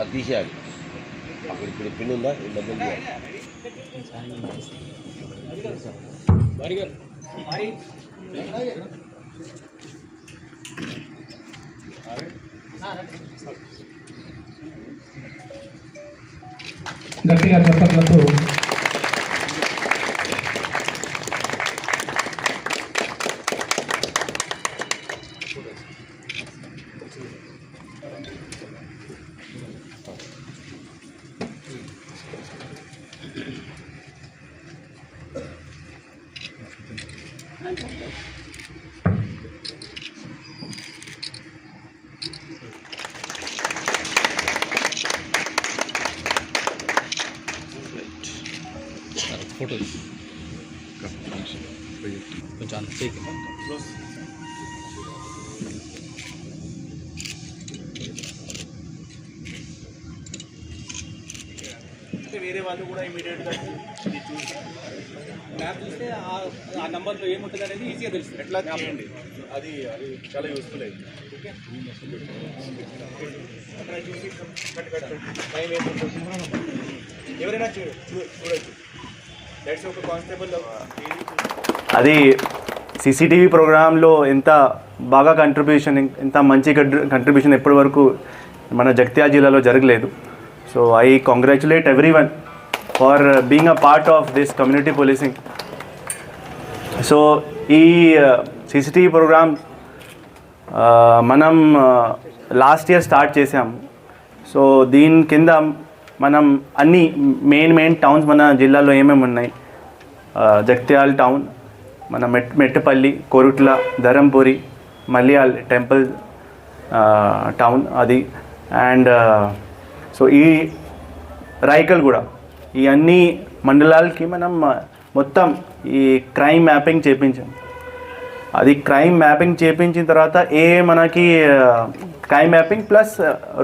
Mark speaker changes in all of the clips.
Speaker 1: అది తీసేయాలి. అక్కడ ఇప్పుడు పిన్ ఉందా? ఈ
Speaker 2: గట్టిగా చప్పట్లతో
Speaker 3: ఫోటోస్ కొంచెం అంత చేయి
Speaker 4: అంటే వేరే వాళ్ళు కూడా ఇమీడియట్గా ఇది చూసి మ్యాప్ చూస్తే ఆ- నెంబర్లో ఏముంటుంది అనేది ఈజీగా తెలుస్తుంది. ఎట్లా చేయండి? అది అది చాలా యూస్ఫుల్ అయింది. ఓకే. ఎవరైనా చూ చూ- చూడొచ్చు. దట్స్ ఒక కానిస్టేబుల్
Speaker 5: అది సీసీటీవీ ప్రోగ్రాంలో ఎంత బాగా కంట్రిబ్యూషన్ ఎంత మంచి కంట్రిబ్యూషన్ ఎప్పటి వరకు మన జగిత్యాల జిల్లాలో జరగలేదు. So I congratulate every one for being a part of this community policing so ఈ uh, సీసీటీవీ ప్రోగ్రామ్ uh, మనం లాస్ట్ ఇయర్ స్టార్ట్ చేసాం సో దీని కింద మనం అన్ని మెయిన్ మెయిన్ టౌన్స్ మన జిల్లాలో ఏమేమి ఉన్నాయి? Uh, ఆ, టౌన్ మన మెట్ మెట్టుపల్లి కోరుట్ల ధరంపూరి మల్యాల్ టెంపుల్ టౌన్ అది. అండ్ సో ఈ రైకల్ కూడా ఈ అన్ని మండలాలకి మనం మొత్తం ఈ క్రైమ్ మ్యాపింగ్ చేపించాం. అది క్రైమ్ మ్యాపింగ్ చేపించిన తర్వాత ఏ మనకి crime mapping plus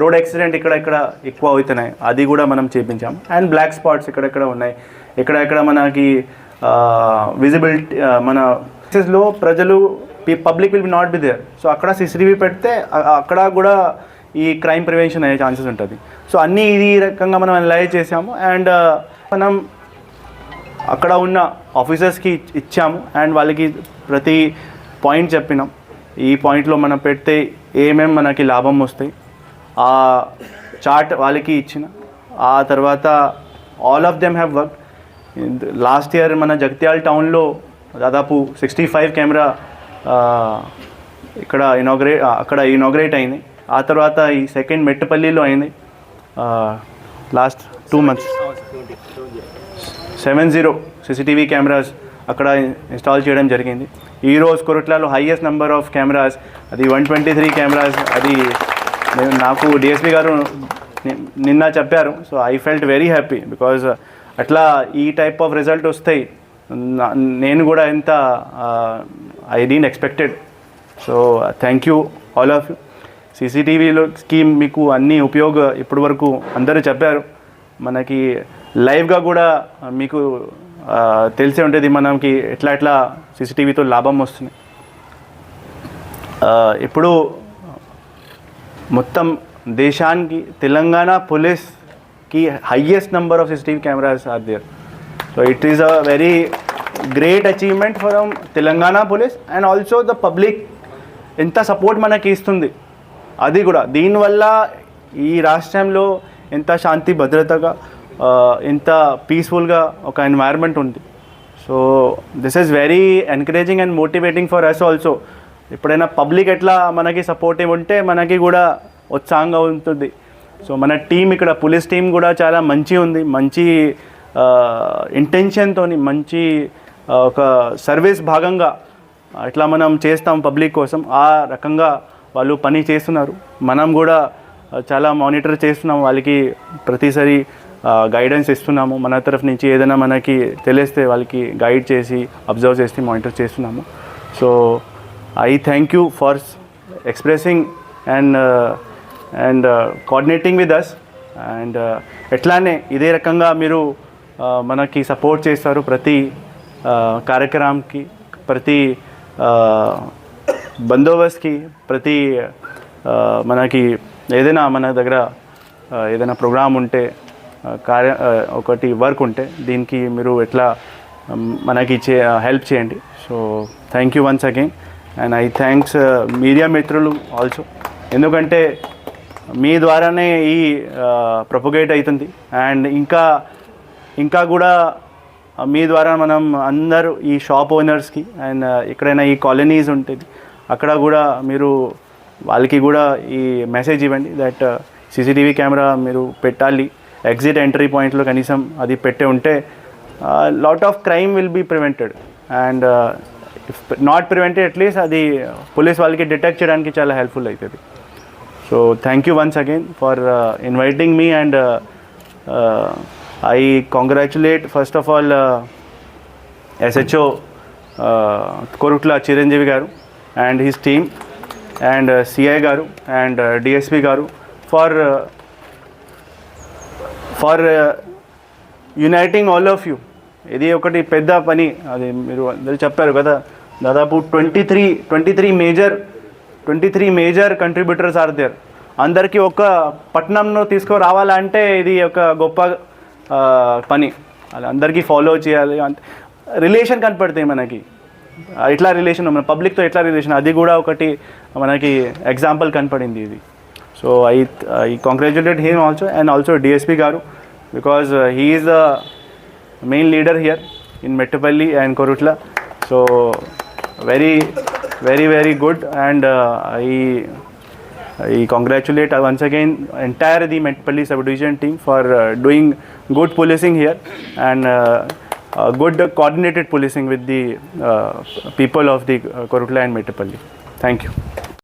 Speaker 5: road accident ఇక్కడ ఇక్కడ ఎక్కువ అవుతున్నాయి. అది కూడా మనం చేపించాం. అండ్ బ్లాక్ స్పాట్స్ ఇక్కడెక్కడ ఉన్నాయి. ఎక్కడెక్కడ మనకి విజిబిలిటీ మన లో ప్రజలు public will be not be there so అక్కడ సిసిటీవీ పెడితే అక్కడ కూడా ఈ క్రైమ్ ప్రివెన్షన్ అయ్యే ఛాన్సెస్ ఉంటుంది. సో అన్నీ ఇది రకంగా మనం అనలైజ్ చేసాము అండ్ uh, మనం అక్కడ ఉన్న ఆఫీసర్స్కి ఇచ్చాము అండ్ వాళ్ళకి ప్రతి పాయింట్ చెప్పినాం. ఈ పాయింట్లో మనం పెడితే ఏమేం మనకి లాభం వస్తాయి. ఆ చార్ట్ వాళ్ళకి ఇచ్చిన. ఆ తర్వాత all of them have work last year మన జగిత్యాల టౌన్లో దాదాపు సిక్స్టీ ఫైవ్ కెమెరా ఇక్కడ ఇనాగ్రేట్ uh, అక్కడ ఇనాగ్రేట్ అయింది. ఆ తర్వాత ఈ సెకండ్ మెట్టుపల్లిలో అయింది. Last two months seven zero CCTV cameras అక్కడ ఇన్స్టాల్ చేయడం జరిగింది. ఈ రోజు కొరట్లలో హైయెస్ట్ నెంబర్ ఆఫ్ కెమెరాస్ అది వన్ ట్వంటీ త్రీ కెమెరాస్ అది నాకు డిఎస్పీ గారు నిన్న చెప్పారు. So I felt very happy because అట్లా ఈ టైప్ ఆఫ్ రిజల్ట్ వస్తాయి. నేను కూడా ఎంత I didn't expected so thank you all of you సీసీటీవీలో scheme మీకు అన్ని ఉపయోగ ఇప్పటి వరకు అందరూ చెప్పారు. మనకి లైవ్గా కూడా మీకు తెలిసే ఉంటుంది మనకి ఎట్లా ఎట్లా సీసీటీవీతో లాభం వస్తుంది. ఇప్పుడు మొత్తం దేశానికి తెలంగాణ పోలీస్కి highest number of CCTV cameras are there. So it is a very great achievement for Telangana police and also the public. ఎంత సపోర్ట్ మనకి ఇస్తుంది. అది కూడా. దీనివల్ల ఈ రాష్ట్రంలో ఎంత శాంతి భద్రతగా ఎంత పీస్ఫుల్గా ఒక ఎన్వైర్న్మెంట్ ఉంది. So this is very encouraging and motivating for us also ఎప్పుడైనా పబ్లిక్ ఎట్లా మనకి సపోర్టివ్ ఉంటే మనకి కూడా ఉత్సాహంగా ఉంటుంది. సో మన టీం ఇక్కడ పోలీస్ టీం కూడా చాలా మంచి ఉంది. మంచి ఇంటెన్షన్తో మంచి ఒక సర్వీస్ భాగంగా ఇట్లా మనం చేస్తాం పబ్లిక్ కోసం ఆ రకంగా వాళ్ళు పని చేస్తున్నారు. మనం కూడా చాలా మానిటర్ చేస్తున్నాం వాళ్ళకి ప్రతిసారి గైడెన్స్ ఇస్తున్నాము. మన తరఫు నుంచి ఏదైనా మనకి తెలిస్తే వాళ్ళకి గైడ్ చేసి అబ్జర్వ్ చేసి మానిటర్ చేస్తున్నాము. So I thank you for expressing and and coordinating with us and ఎట్లానే ఇదే రకంగా మీరు మనకి సపోర్ట్ చేస్తారు ప్రతి కార్యక్రమంకి కార్యక్రమానికి ప్రతి బందోబస్కి బందోబస్తుకి ప్రతి మనకి ఏదైనా మన దగ్గర ఏదైనా ప్రోగ్రామ్ ఉంటే కార్య ఒకటి వర్క్ ఉంటే దీనికి మీరు ఎట్లా మనకి చే హెల్ప్ చేయండి. So thank you once again. And I thanks media మిత్రులు ఆల్సో. ఎందుకంటే మీ ద్వారానే ఈ ప్రొపగేట్ అవుతుంది అండ్ ఇంకా ఇంకా కూడా మీ ద్వారా మనం అందరూ ఈ షాప్ ఓనర్స్కి అండ్ ఎక్కడైనా ఈ కాలనీస్ ఉంటుంది అక్కడ కూడా మీరు వాళ్ళకి కూడా ఈ మెసేజ్ ఇవ్వండి దట్ సీసీటీవీ కెమెరా మీరు పెట్టాలి. ఎగ్జిట్ ఎంట్రీ పాయింట్లో కనీసం అది పెట్టే ఉంటే lot of crime will be prevented and if not prevented at least అది పోలీస్ వాళ్ళకి డిటెక్ట్ చేయడానికి చాలా హెల్ప్ఫుల్ అవుతుంది so thank you once again for inviting me and I congratulate first of all SHO Korutla Chiranjeevi గారు. And his team and CI గారు and DSP uh, గారు for for uniting all of you ఇది ఒకటి పెద్ద పని. అది మీరు అందరూ చెప్పారు కదా. దాదాపు twenty three twenty three major twenty three major contributors are there అందరికీ ఒక పట్టణంలో తీసుకురావాలంటే ఇది ఒక గొప్ప పని. అలా అందరికీ ఫాలో చేయాలి. రిలేషన్ కనపడతాయి మనకి. ఆ, ఎట్లా రిలేషన్ మన పబ్లిక్తో ఎట్లా రిలేషన్ అది కూడా ఒకటి మనకి ఎగ్జాంపుల్ కనపడింది ఇది. So I I congratulate him also and also DSP గారు because he is the main leader here in Metpally and Korutla so very very very good and I I congratulate once again entire the Metpally sub division team for doing good good here and uh, uh, good coordinated policing with the uh, people of the uh, Korutla and Metpalli. Thank you.